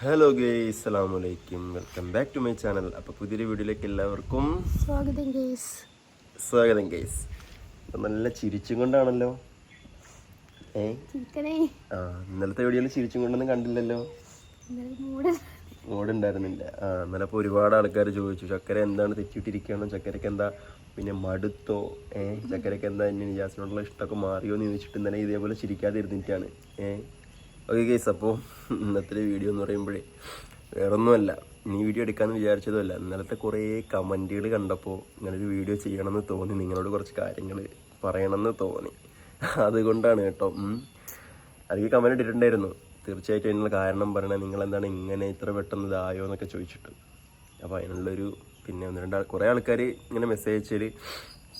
Hello guys അസ്സലാമു അലൈക്കും welcome back to my channel അപ്പോൾ പുതിയൊരു വീഡിയോയിലേക്ക് എല്ലാവർക്കും സ്വാഗതം ഗേസ് സ്വാഗതം ഗേസ് നല്ല ചിരിച്ചും കൊണ്ടാണല്ലോ. ഏ? ആ ഇന്നലത്തെ വീഡിയോയിൽ ചിരിച്ചും കൊണ്ടൊന്നും കണ്ടില്ലല്ലോ. ഓടുണ്ടായിരുന്നില്ല ആ ഇന്നലെ അപ്പോൾ ഒരുപാട് ആൾക്കാർ ചോദിച്ചു ചക്കര എന്താണ് തെറ്റിയിട്ടിരിക്കുകയാണോ ചക്കരയ്ക്ക് എന്താ പിന്നെ മടുത്തോ? ഏ? ചക്കരയ്ക്ക് എന്താ ഇനി നിജാസിനോടുള്ള ഇഷ്ടമൊക്കെ മാറിയോ? എന്ന് ചോദിച്ചിട്ട് ഇന്നലെ ഇതേപോലെ ചിരിക്കാതിരുന്നിട്ടാണ്. ഏ? ഓക്കെ കേസ് അപ്പോൾ ഇന്നത്തെ വീഡിയോ എന്ന് പറയുമ്പോഴേ വേറൊന്നുമല്ല. നീ വീഡിയോ എടുക്കാമെന്ന് വിചാരിച്ചതുമല്ല. ഇന്നലത്തെ കുറേ കമന്റുകൾ കണ്ടപ്പോൾ ഇങ്ങനൊരു വീഡിയോ ചെയ്യണമെന്ന് തോന്നി. നിങ്ങളോട് കുറച്ച് കാര്യങ്ങൾ പറയണമെന്ന് തോന്നി. അതുകൊണ്ടാണ് കേട്ടോ. അധികം കമന്റ് ഇട്ടിട്ടുണ്ടായിരുന്നു. തീർച്ചയായിട്ടും അതിനുള്ള കാരണം പറയണത് നിങ്ങളെന്താണ് ഇങ്ങനെ ഇത്ര പെട്ടെന്ന് ഇതായോ എന്നൊക്കെ ചോദിച്ചിട്ട്. അപ്പോൾ അതിനുള്ളൊരു പിന്നെ ഒന്ന് രണ്ട് കുറേ ആൾക്കാർ ഇങ്ങനെ മെസ്സേജ് അയച്ചാൽ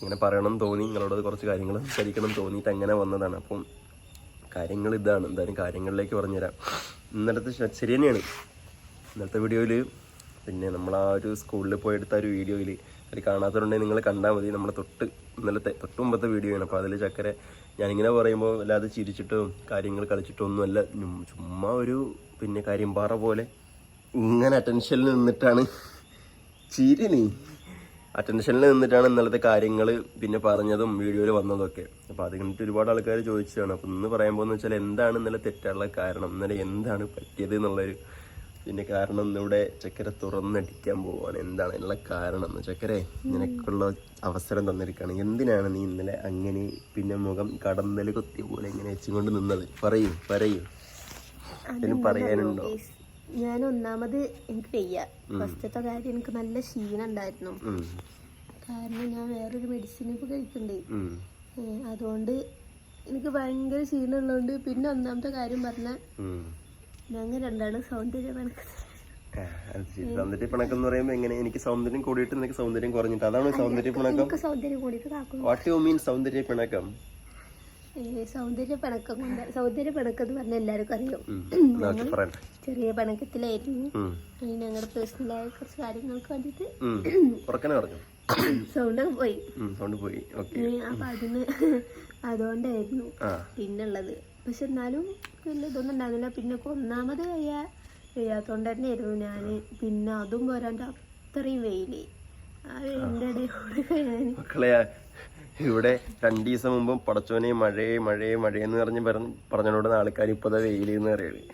ഇങ്ങനെ പറയണം തോന്നി. നിങ്ങളോട് കുറച്ച് കാര്യങ്ങൾ സംസാരിക്കണം തോന്നിയിട്ട് അങ്ങനെ വന്നതാണ്. അപ്പം കാര്യങ്ങൾ ഇതാണ്. എന്തായാലും കാര്യങ്ങളിലേക്ക് പറഞ്ഞുതരാം. ഇന്നലത്തെ ശരി തന്നെയാണ്. ഇന്നത്തെ വീഡിയോയിൽ പിന്നെ നമ്മൾ ആ ഒരു സ്കൂളിൽ പോയെടുത്ത ഒരു വീഡിയോയിൽ അത് കാണാത്തവരുണ്ടെങ്കിൽ നിങ്ങൾ കണ്ടാൽ മതി. നമ്മുടെ തൊട്ട് ഇന്നലത്തെ തൊട്ട് മുമ്പത്തെ വീഡിയോ ആണ് അപ്പോൾ അതിൽ ചക്കര ഞാനിങ്ങനെ പറയുമ്പോൾ അല്ലാതെ ചിരിച്ചിട്ടും കാര്യങ്ങൾ കളിച്ചിട്ടും ഒന്നുമല്ല. ചുമ്മാ ഒരു പിന്നെ കാര്യം പാറ പോലെ ഇങ്ങനെ അറ്റൻഷനിൽ നിന്നിട്ടാണ്. ചിരി നീ. അറ്റൻഷനിൽ നിന്നിട്ടാണ് ഇന്നലത്തെ കാര്യങ്ങൾ പിന്നെ പറഞ്ഞതും വീഡിയോയിൽ വന്നതൊക്കെ. അപ്പോൾ അത് കണ്ടിട്ട് ഒരുപാട് ആൾക്കാർ ചോദിച്ചതാണ്. അപ്പോൾ ഇന്ന് പറയാൻ പോകുന്നത് വെച്ചാൽ എന്താണ് ഇന്നലെ തെറ്റാനുള്ള കാരണം? ഇന്നലെ എന്താണ് പറ്റിയത് എന്നുള്ളൊരു പിന്നെ കാരണം ഇന്നിവിടെ ചക്കര തുറന്നടിക്കാൻ പോവാണ്. എന്താണ് അതിനുള്ള കാരണം? എന്ന് ചക്കരെ നിനക്കുള്ള അവസരം തന്നിരിക്കുകയാണ്. എന്തിനാണ് നീ ഇന്നലെ അങ്ങനെ പിന്നെ മുഖം കടന്നൽ കൊത്തിയ പോലെ ഇങ്ങനെ വെച്ചുകൊണ്ട് നിന്നത്? പറയൂ പറയൂ. എന്തെങ്കിലും പറയാനുണ്ടോ? ഞാൻ ഒന്നാമത് എനിക്ക് വയ്യ. ഫസ്റ്റത്തെ കാര്യം എനിക്ക് നല്ല ക്ഷീണം ഉണ്ടായിരുന്നു. കാരണം ഞാൻ വേറൊരു മെഡിസിൻ ഇപ്പൊ കഴിക്കണ്ട്? അതുകൊണ്ട് എനിക്ക് ഭയങ്കര ക്ഷീണം ഉള്ളതുകൊണ്ട് പിന്നെ ഒന്നാമത്തെ കാര്യം പറഞ്ഞ. ഞങ്ങൾ രണ്ടാളും സൗന്ദര്യം സൗന്ദര്യ പിണക്കം എന്ന് പറയുമ്പോൾ എങ്ങനെ? എനിക്ക് സൗന്ദര്യം കൂടിയിട്ട് നിനക്ക് സൗന്ദര്യം കുറഞ്ഞിട്ട് അതാണ് സൗന്ദര്യ പിണക്കം? വാട്ട് യു മീൻ സൗന്ദര്യ പിണക്കം? സൗന്ദര്യ പണക്കം കൊണ്ട് സൗന്ദര്യ പണക്കം എന്ന് പറഞ്ഞാൽ എല്ലാവർക്കും അറിയാം. ചെറിയ പണക്കത്തിലായിരുന്നു. അതിന് ഞങ്ങളുടെ പേഴ്സണലായ കുറച്ച് കാര്യങ്ങൾക്ക് വേണ്ടിട്ട് സൗണ്ട് പോയി. സൗണ്ട് പോയി. അപ്പൊ അതിന് അതുകൊണ്ടായിരുന്നു പിന്നുള്ളത്. പക്ഷെ എന്നാലും വലിയ ഇതൊന്നും ഉണ്ടായിരുന്നില്ല. പിന്നെ ഒന്നാമത് കഴിയാ വയ്യാത്തോണ്ട് തന്നെയായിരുന്നു ഞാൻ പിന്നെ അതും പോരാണ്ട് അത്രയും വെയിൽ. ആ വെയിലിന്റെ ഇടയിലൂടെ ഞാൻ മക്കളെ ഇവിടെ രണ്ടു ദിവസം മുമ്പ് പടച്ചോനെ മഴയെ മഴയെ മഴയെന്ന് പറഞ്ഞ് പറഞ്ഞ് പറഞ്ഞോട് ആൾക്കാർ ഇപ്പൊ വെയിൽ എന്ന് പറയുന്നത്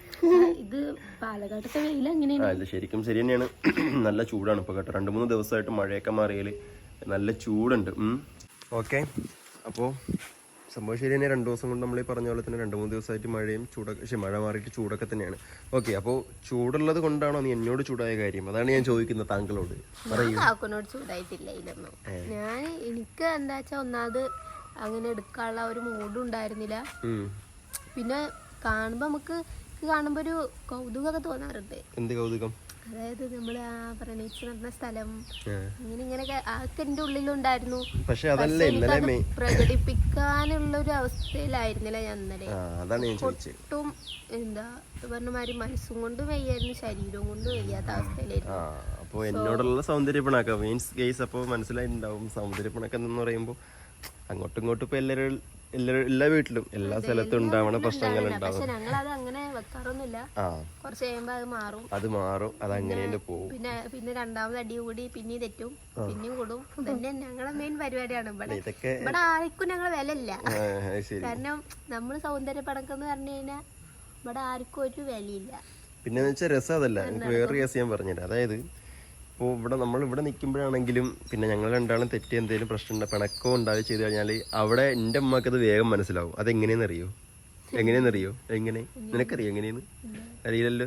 ഇത് പാലക്കാട്ടത്തെ വെയിൽ അങ്ങനെയാണ് ആ ഇത് ശരിക്കും ശരി തന്നെയാണ്. നല്ല ചൂടാണ് ഇപ്പൊ കേട്ടോ. രണ്ട് മൂന്ന് ദിവസമായിട്ട് മഴയൊക്കെ മാറിയാൽ നല്ല ചൂടുണ്ട്. ഓക്കെ അപ്പോൾ സംഭവം ശരി തന്നെ രണ്ട് ദിവസം കൊണ്ട് നമ്മൾ ഈ പറഞ്ഞ പോലെ തന്നെ രണ്ട് മൂന്ന് ദിവസമായിട്ട് മഴയും ചൂടൊക്കെ പക്ഷേ മഴ മാറിയിട്ട് ചൂടൊക്കെ തന്നെയാണ്. ഓക്കെ അപ്പോൾ ചൂടുള്ളത് കൊണ്ടാണോ നീ എന്നോട് ചൂടായ കാര്യം? അതാണ് ഞാൻ ചോദിക്കുന്നത് താങ്കളോട്. കാക്കനോട് ചൂടായിട്ടില്ല ഞാൻ എനിക്ക് എന്താ വെച്ചാൽ ഒന്നാമത് അങ്ങനെ എടുക്കാനുള്ള ഒരു മൂഡും ഉണ്ടായിരുന്നില്ല. പിന്നെ കാണുമ്പോൾ നമുക്ക് കാണുമ്പോൾ ഒരു കൗതുകമൊക്കെ തോന്നാറുണ്ട്. എന്ത് കൗതുകം? അതായത് നമ്മൾ ആ പ്രണയിച്ച് നടന്ന സ്ഥലം. ഇങ്ങനെ ഇങ്ങനെയൊക്കെ ആൾക്ക് എന്റെ ഉള്ളിലുണ്ടായിരുന്നു. പക്ഷെ അതല്ല ഇന്നലെ പ്രകടിപ്പിക്കാനുള്ള ഒരു അവസ്ഥയിലായിരുന്നില്ല ഞാൻ ഇന്നലെ. ഒട്ടും എന്താ പറഞ്ഞ മാതിരി മനസ്സും കൊണ്ട് വയ്യായിരുന്നു ശരീരവും കൊണ്ട് വയ്യാത്ത അവസ്ഥയിലായിരുന്നു. അപ്പോൾ എന്നോടുള്ള സൗന്ദര്യപ്പണക്കം. മീൻസ് കേസ് അപ്പോൾ മനസ്സിലായിട്ടുണ്ടാവും സൗന്ദര്യപ്പണക്കം എന്ന് പറയുമ്പോൾ അങ്ങോട്ടും ഇങ്ങോട്ടും ഇപ്പോൾ എല്ലാവരും എല്ലാവരും എല്ലാ വീട്ടിലും എല്ലാ സ്ഥലത്തും ഉണ്ടാവണ പ്രശ്നങ്ങൾ ഉണ്ടാവും. പക്ഷെ അത് അങ്ങനെ വെക്കാറൊന്നുമില്ല. കുറച്ച് കഴിയുമ്പോ അത് മാറും. അത് മാറും. അത് അങ്ങനെ പോകും. പിന്നെ പിന്നെ രണ്ടാമത് അടി കൂടി പിന്നെയും തെറ്റും പിന്നെയും കൂടും. പിന്നെ ഞങ്ങളെ മെയിൻ പരിപാടിയാണ് ഇവിടെ. ഇവിടെ ആർക്കും ഞങ്ങളെ വില ഇല്ല കാരണം നമ്മൾ സൗന്ദര്യ പടക്കം പറഞ്ഞു കഴിഞ്ഞാൽ ഇവിടെ ആർക്കും ഒരു വിലയില്ല. പിന്നെ എന്ന് വെച്ചാൽ രസം അതല്ല. എനിക്ക് വേറൊരു കേസ് ഞാൻ പറഞ്ഞില്ല. അതായത് ഇപ്പോൾ ഇവിടെ നമ്മൾ ഇവിടെ നിൽക്കുമ്പോഴാണെങ്കിലും പിന്നെ ഞങ്ങൾ രണ്ടാളും തെറ്റി എന്തെങ്കിലും പ്രശ്നം ഉണ്ട് പിണക്കോ ഉണ്ടാവുക ചെയ്ത് കഴിഞ്ഞാൽ അവിടെ എന്റെ അമ്മയ്ക്ക് അത് വേഗം മനസ്സിലാവും. അതെങ്ങനെയെന്ന് അറിയോ എങ്ങനെയെന്ന് അറിയോ എങ്ങനെ? നിനക്കറിയോ എങ്ങനെയെന്ന്? അറിയില്ലല്ലോ.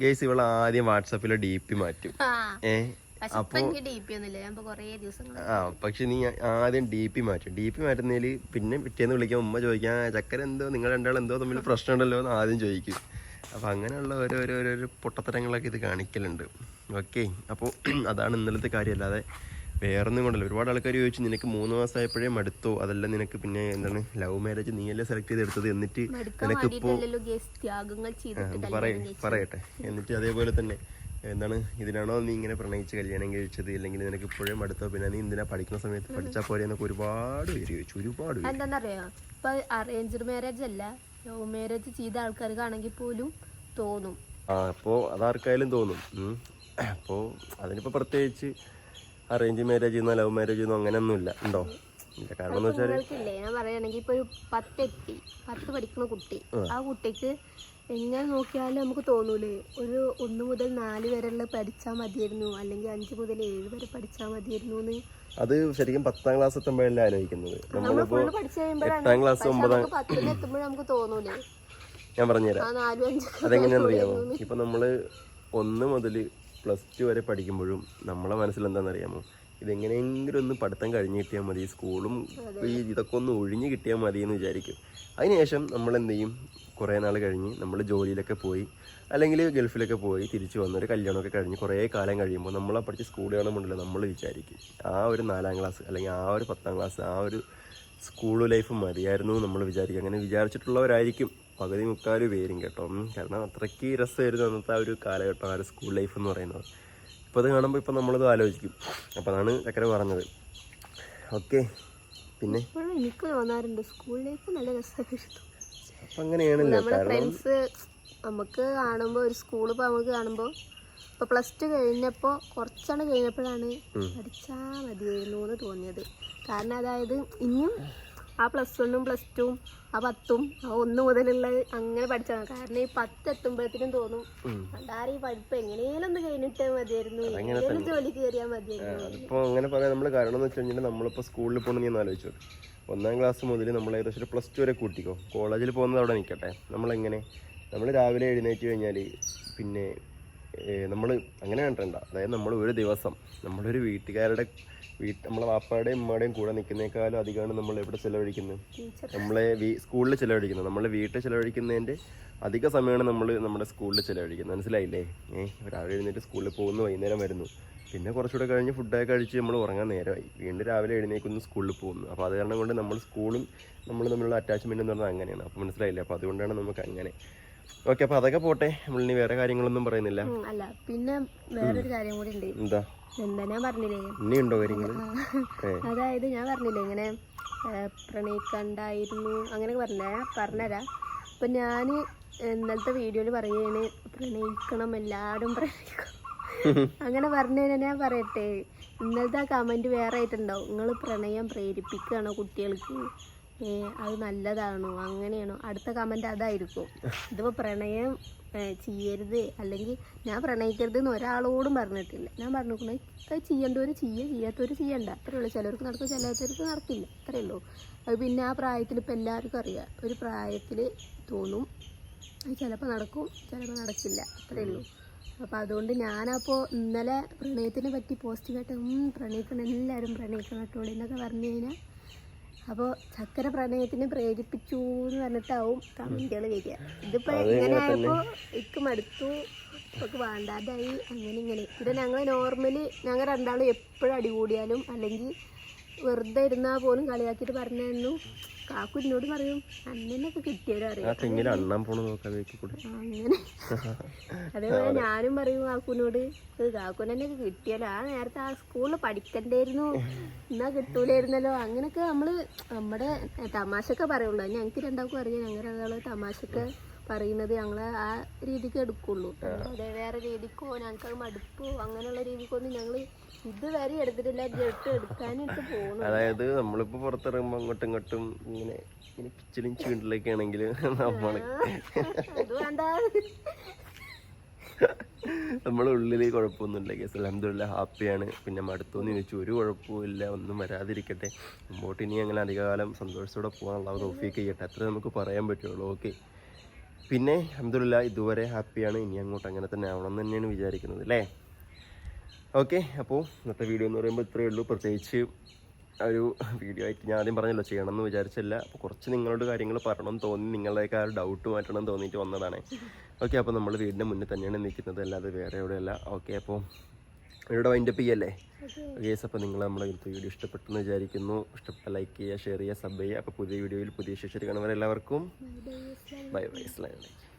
ഗേസ് ഇവൾ ആദ്യം വാട്സാപ്പിലെ ഡി പി മാറ്റും. ഏ? അപ്പോൾ ആ പക്ഷെ നീ ആദ്യം ഡി പി മാറ്റും. ഡി പി മാറ്റുന്നതിൽ പിന്നെ പിറ്റേന്ന് വിളിക്കാൻ ഉമ്മ ചോദിക്കാൻ ചക്കരെന്തോ? ചക്കര എന്തോ നിങ്ങൾ രണ്ടാളും എന്തോ തമ്മിൽ പ്രശ്നമുണ്ടല്ലോ എന്ന് ആദ്യം ചോദിക്കും. അപ്പം അങ്ങനെയുള്ള ഓരോ ഓരോ പൊട്ടത്തരങ്ങളൊക്കെ ഇത് കാണിക്കലുണ്ട്. ഓക്കെ അപ്പോൾ അതാണ് ഇന്നലത്തെ കാര്യം. അല്ലാതെ വേറൊന്നും കൊണ്ടല്ല. ഒരുപാട് ആൾക്കാർ ചോദിച്ചു നിനക്ക് മൂന്ന് മാസമായപ്പോഴേ മടുത്തോ? അതല്ല നിനക്ക് പിന്നെ എന്താണ് ലവ് മാരേജ് നീയല്ലേ സെലക്ട് ചെയ്തെടുത്തത്? എന്നിട്ട് നിനക്കിപ്പോൾ പറയും. പറയട്ടെ. എന്നിട്ട് അതേപോലെ തന്നെ എന്താണ് ഇതിനാണോ നീ ഇങ്ങനെ പ്രണയിച്ച് കല്യാണം കഴിച്ചത്? അല്ലെങ്കിൽ നിനക്ക് ഇപ്പോഴേ മടുത്തോ? പിന്നെ നീ എന്തിനാ പഠിക്കുന്ന സമയത്ത് പഠിച്ചാൽ പോരെ എന്നൊക്കെ ഒരുപാട് പേര് ചോദിച്ചു. ഒരുപാട് എന്താണെന്നറിയോ ഇപ്പൊ അറേഞ്ച്ഡ് മാരേജ് അല്ല. ലവ് മാരേജ് ചെയ്ത ആൾക്കാർക്കാണെങ്കിൽ പോലും തോന്നും. ആ അപ്പോൾ അതാർക്കായാലും തോന്നും. അപ്പോൾ അതിനിപ്പോൾ പ്രത്യേകിച്ച് അറേഞ്ച് മാരേജ് ചെയ്യുന്നോ ലവ് മാരേജ് ചെയ്യുന്നോ അങ്ങനെയൊന്നുമില്ല. ഉണ്ടോ? ഇല്ല കാരണം എന്ന് വെച്ചാൽ നിങ്ങൾക്കില്ലേ ഞാൻ പറയുകയാണെങ്കിൽ ഇപ്പൊ ഒരു പത്തെത്തി പത്ത് പഠിക്കുന്ന കുട്ടി. ആ. കുട്ടിക്ക് എങ്ങനെ നോക്കിയാലും നമുക്ക് തോന്നൂലേ ഒരു ഒന്ന് മുതൽ നാല് വരെയുള്ള പഠിച്ചാൽ മതിയായിരുന്നു അല്ലെങ്കിൽ അഞ്ച് മുതൽ ഏഴ് വരെ പഠിച്ചാൽ മതിയായിരുന്നു എന്ന് അത് ശരിക്കും പത്താം ക്ലാസ് എത്തുമ്പോഴല്ലേ ആലോചിക്കുന്നത്. നമ്മളിപ്പോ എട്ടാം ക്ലാസ് ഒമ്പതാം ഞാൻ പറഞ്ഞുതരാം. അതെങ്ങനെയാണെന്ന് അറിയാമോ? ഇപ്പൊ നമ്മൾ ഒന്ന് മുതൽ പ്ലസ് ടു വരെ പഠിക്കുമ്പോഴും നമ്മളെ മനസ്സിൽ എന്താണെന്ന് അറിയാമോ? ഇതെങ്ങനെയെങ്കിലും ഒന്ന് പഠിത്തം കഴിഞ്ഞ് കിട്ടിയാൽ മതി സ്കൂളും ഈ ഇതൊക്കെ ഒന്ന് ഒഴിഞ്ഞ് കിട്ടിയാൽ മതി എന്ന് വിചാരിക്കും. അതിനുശേഷം നമ്മൾ എന്ത് ചെയ്യും? കുറേ നാൾ കഴിഞ്ഞ് നമ്മൾ ജോലിയിലൊക്കെ പോയി അല്ലെങ്കിൽ ഗൾഫിലൊക്കെ പോയി തിരിച്ചു വന്ന് ഒരു കല്യാണമൊക്കെ കഴിഞ്ഞ് കുറേ കാലം കഴിയുമ്പോൾ നമ്മളെ പഠിച്ച സ്കൂൾ കാണുമ്പോണ്ടല്ലോ നമ്മൾ വിചാരിക്കും ആ ഒരു നാലാം ക്ലാസ് അല്ലെങ്കിൽ ആ ഒരു പത്താം ക്ലാസ് ആ ഒരു സ്കൂൾ ലൈഫ് മതിയായിരുന്നു നമ്മൾ വിചാരിക്കും. അങ്ങനെ വിചാരിച്ചിട്ടുള്ളവരായിരിക്കും. പകുതി മുക്കാൽ പേരും കേട്ടോ. കാരണം അത്രയ്ക്ക് രസമായിരുന്നു അന്നത്തെ ആ ഒരു കാലഘട്ടം ആ ഒരു സ്കൂൾ ലൈഫ് എന്ന് പറയുന്നത്. ഇപ്പോൾ അത് കാണുമ്പോൾ ഇപ്പം നമ്മളത് ആലോചിക്കും. അപ്പോൾ അതാണ് ചക്കര പറഞ്ഞത്. ഓക്കെ പിന്നെ? എനിക്ക് തോന്നാറുണ്ട് സ്കൂൾ ലൈഫ് നല്ല രസമായിരുന്നു. അപ്പം അങ്ങനെയാണല്ലോ നമ്മുടെ കാരണം ഫ്രണ്ട്സ് നമുക്ക് കാണുമ്പോൾ ഒരു സ്കൂളിൽ ഇപ്പോൾ നമുക്ക് കാണുമ്പോൾ ഇപ്പൊ പ്ലസ് ടു കഴിഞ്ഞപ്പോ കുറച്ചാണ് കഴിഞ്ഞപ്പോഴാണ് പഠിച്ചാ മതിയായിരുന്നു എന്ന് തോന്നിയത്. കാരണം അതായത് ഇനിയും ആ പ്ലസ് വണ്ണും പ്ലസ് ടുവും ആ പത്തും ആ ഒന്ന് മുതലുള്ള അങ്ങനെ പഠിച്ചാണ് കാരണം ഈ പത്ത് എത്തുമ്പോഴത്തേനും തോന്നും ഉം. ഈ പഠിപ്പ്? എങ്ങനെയും ഒന്ന് കഴിഞ്ഞിട്ട് മതിയായിരുന്നു. എങ്ങനെയും ജോലി കയറിയാൽ മതിയായിരുന്നു. അതിപ്പോൾ അങ്ങനെ പറയാൻ നമ്മൾ കാരണം എന്ന് വെച്ച് കഴിഞ്ഞാൽ നമ്മളിപ്പോൾ സ്കൂളിൽ പോകണം നീ ഒന്ന് ആലോചിച്ചു ഒന്നാം ക്ലാസ് മുതൽ നമ്മൾ ഏകദേശം ഒരു പ്ലസ് ടു വരെ കൂട്ടിക്കോ. കോളേജിൽ പോകുന്നത് അവിടെ നിൽക്കട്ടെ നമ്മളെങ്ങനെ? നമ്മൾ രാവിലെ എഴുന്നേറ്റ് കഴിഞ്ഞാൽ പിന്നെ നമ്മൾ അങ്ങനെ കണ്ടണ്ട അതായത് നമ്മൾ ഒരു ദിവസം നമ്മളൊരു വീട്ടുകാരുടെ വീട്ട് നമ്മളെ വാപ്പയുടെയും ഉമ്മയുടെയും കൂടെ നിൽക്കുന്നേക്കാളും അധികമാണ് നമ്മൾ എവിടെ ചിലവഴിക്കുന്നത് നമ്മളെ വീ സ്കൂളിൽ ചിലവഴിക്കുന്നത് നമ്മൾ വീട്ടിൽ ചിലവഴിക്കുന്നതിന്റെ അധിക സമയമാണ് നമ്മൾ നമ്മുടെ സ്കൂളിൽ ചിലവഴിക്കുന്നത് മനസ്സിലായില്ലേ? ഏഹ് രാവിലെ എഴുന്നേറ്റ് സ്കൂളിൽ പോകുന്നു വൈകുന്നേരം വരുന്നു. പിന്നെ കുറച്ചുകൂടെ കഴിഞ്ഞ് ഫുഡൊക്കെ കഴിച്ച് നമ്മൾ ഉറങ്ങാൻ നേരമായി. വീണ്ടും രാവിലെ എഴുന്നേക്കൊന്ന് സ്കൂളിൽ പോകുന്നു. അപ്പോൾ അത് കാരണം കൊണ്ട് നമ്മൾ സ്കൂളും നമ്മൾ തമ്മിലുള്ള അറ്റാച്ച്മെന്റ് എന്ന് പറഞ്ഞാൽ അങ്ങനെയാണ്. അപ്പോൾ മനസ്സിലായില്ലേ? അപ്പോൾ അതുകൊണ്ടാണ് നമുക്ക് അങ്ങനെ. ഓക്കെ അപ്പോൾ അതൊക്കെ പോട്ടെ. നമ്മൾ ഇനി വേറെ കാര്യങ്ങളൊന്നും പറയുന്നില്ല. അല്ല പിന്നെ വേറൊരു കാര്യം കൂടി ഉണ്ട്. എന്താ? എന്താ ഞാൻ പറഞ്ഞില്ലേ? ഉണ്ടോ കാര്യങ്ങൾ അതായത് ഞാൻ പറഞ്ഞില്ലേ ഇങ്ങനെ പ്രണയിക്കണ്ടായിരുന്നു അങ്ങനെ പറഞ്ഞേ. പറഞ്ഞുതരാം അപ്പം ഞാൻ ഇന്നലത്തെ വീഡിയോയിൽ പറയുകയാണ് പ്രണയിക്കണം എല്ലാവരും പ്രണയിക്കണം. അങ്ങനെ പറഞ്ഞു കഴിഞ്ഞാൽ ഞാൻ പറയട്ടെ. ഇന്നലത്തെ കമന്റ് വേറെ ആയിട്ടുണ്ടാവും. നിങ്ങൾ പ്രണയം പ്രേരിപ്പിക്കുകയാണോ കുട്ടികൾക്ക്? ഏ, അത് നല്ലതാണോ? അങ്ങനെയാണോ? അടുത്ത കമന്റ് അതായിരിക്കും. ഇതിപ്പോ പ്രണയം ചെയ്യരുത്. അല്ലെങ്കിൽ ഞാൻ പ്രണയിക്കരുത് എന്ന് ഒരാളോടും പറഞ്ഞിട്ടില്ല. ഞാൻ പറഞ്ഞിരിക്കുന്നത് അത് ചെയ്യേണ്ടവർ ചെയ്യുക ചെയ്യാത്തവർ ചെയ്യണ്ട. അത്രേ ഉള്ളൂ. ചിലർക്ക് നടക്കും ചിലർക്ക് നടക്കില്ല. അത്രേ ഉള്ളൂ. അത് പിന്നെ ആ പ്രായത്തിൽ ഇപ്പം എല്ലാവർക്കും അറിയാം. ഒരു പ്രായത്തിൽ തോന്നും അത് ചിലപ്പോൾ നടക്കും ചിലപ്പോൾ നടക്കില്ല. അത്രേ ഉള്ളൂ. അപ്പോൾ അതുകൊണ്ട് ഞാനപ്പോൾ ഇന്നലെ പ്രണയത്തിനെ പറ്റി പോസ്റ്റ് കേട്ട് പ്രണയിക്കണം എല്ലാവരും പ്രണയിക്കണം കേട്ടോളി എന്നൊക്കെ പറഞ്ഞു കഴിഞ്ഞാൽ അപ്പോൾ ചക്കര പ്രണയത്തിന് പ്രേരിപ്പിച്ചു എന്ന് പറഞ്ഞിട്ടാവും കമന്റുകൾ വരിക. ഇതിപ്പോൾ ഇങ്ങനെ ആയപ്പോൾ ഇക്ക് മടുത്തു ഇപ്പൊക്ക് വേണ്ടാതായി അങ്ങനെ ഇങ്ങനെ. ഇവിടെ ഞങ്ങൾ നോർമലി ഞങ്ങൾ രണ്ടാളും എപ്പോഴും അടികൂടിയാലും അല്ലെങ്കിൽ വെറുതെ ഇരുന്നാ പോലും കളിയാക്കിട്ട് പറഞ്ഞു കാക്കു എന്നോട് പറയും അന്നൊക്കെ വേണ്ടി അങ്ങനെ. അതേപോലെ ഞാനും പറയും കാക്കുനോട് കാക്കുനെ കിട്ടിയാലോ? ആ നേരത്തെ ആ സ്കൂളിൽ പഠിക്കണ്ടായിരുന്നു. എന്നാ കിട്ടൂലായിരുന്നല്ലോ? അങ്ങനൊക്കെ നമ്മൾ നമ്മുടെ തമാശക്കെ പറയുള്ളൂ. ഞങ്ങക്ക് രണ്ടാൾക്കും അറിയാം. ഞങ്ങൾ രണ്ടാൾ തമാശക്കെ പറയുന്നത് ഞങ്ങൾ ആ രീതിക്ക് എടുക്കുള്ളൂ. അതെ വേറെ രീതിക്കോ ഞങ്ങൾക്ക് മടുപ്പോ അങ്ങനെയുള്ള രീതിക്കൊന്നും ഞങ്ങൾ ഇതുവരെ എടുത്തിട്ടില്ല ജെട്ട് എടുക്കാനായിട്ട് പോകുന്നു അതായത് നമ്മളിപ്പോ പുറത്തിറങ്ങുമ്പോ അങ്ങോട്ടും ഇങ്ങോട്ടും ഇങ്ങനെ ഇങ്ങനെ പിച്ചിലും ചീണ്ടിലൊക്കെ ആണെങ്കിൽ നമ്മൾ നമ്മളെ ഉള്ളിൽ കുഴപ്പമൊന്നുമില്ല കേസ് അലഹമില്ല ഹാപ്പിയാണ്. പിന്നെ മടുത്തോന്ന് ചോദിച്ചു ഒരു കുഴപ്പവും ഇല്ല ഒന്നും വരാതിരിക്കട്ടെ. മുമ്പോട്ട് ഇനി അങ്ങനെ അധികകാലം സന്തോഷത്തോടെ പോകാനുള്ള തോഫിയൊക്കെ ചെയ്യട്ടെ. അത്രേ നമുക്ക് പറയാൻ പറ്റുള്ളൂ ഓക്കെ പിന്നെ അഹമ്മദില്ല ഇതുവരെ ഹാപ്പിയാണ് ഇനി അങ്ങോട്ട് അങ്ങനെ തന്നെ ആവണം എന്ന് തന്നെയാണ് വിചാരിക്കുന്നത് അല്ലേ? ഓക്കെ അപ്പോൾ ഇന്നത്തെ വീഡിയോ എന്ന് പറയുമ്പോൾ ഇത്രയേ ഉള്ളൂ. പ്രത്യേകിച്ച് ഒരു വീഡിയോ ആയിട്ട് ഞാൻ ആദ്യം പറഞ്ഞല്ലോ ചെയ്യണം എന്ന് വിചാരിച്ചില്ല. അപ്പോൾ കുറച്ച് നിങ്ങളോട് കാര്യങ്ങൾ പറയണം എന്ന് തോന്നി നിങ്ങളുടെയൊക്കെ ആ ഒരു ഡൗട്ട് മാറ്റണം തോന്നിയിട്ട് വന്നതാണ്. ഓക്കെ അപ്പോൾ നമ്മൾ വീടിന്റെ മുന്നിൽ തന്നെയാണ് നിൽക്കുന്നത്. അല്ലാതെ വേറെ എവിടെയല്ല. ഓക്കെ അപ്പോൾ ഇവിടെ വൈൻഡപ്പ് ചെയ്യല്ലേ? ഗേസ് അപ്പോൾ നിങ്ങൾ നമ്മളെ വീഡിയോ ഇഷ്ടപ്പെട്ടെന്ന് വിചാരിക്കുന്നു. ഇഷ്ടപ്പെട്ട ലൈക്ക് ചെയ്യുക ഷെയർ ചെയ്യുക സബ് ചെയ്യുക. അപ്പോൾ പുതിയ വീഡിയോയിൽ പുതിയ ശേഷം കാണുന്നവരെല്ലാവർക്കും ബൈ ബൈ അലൈക്കും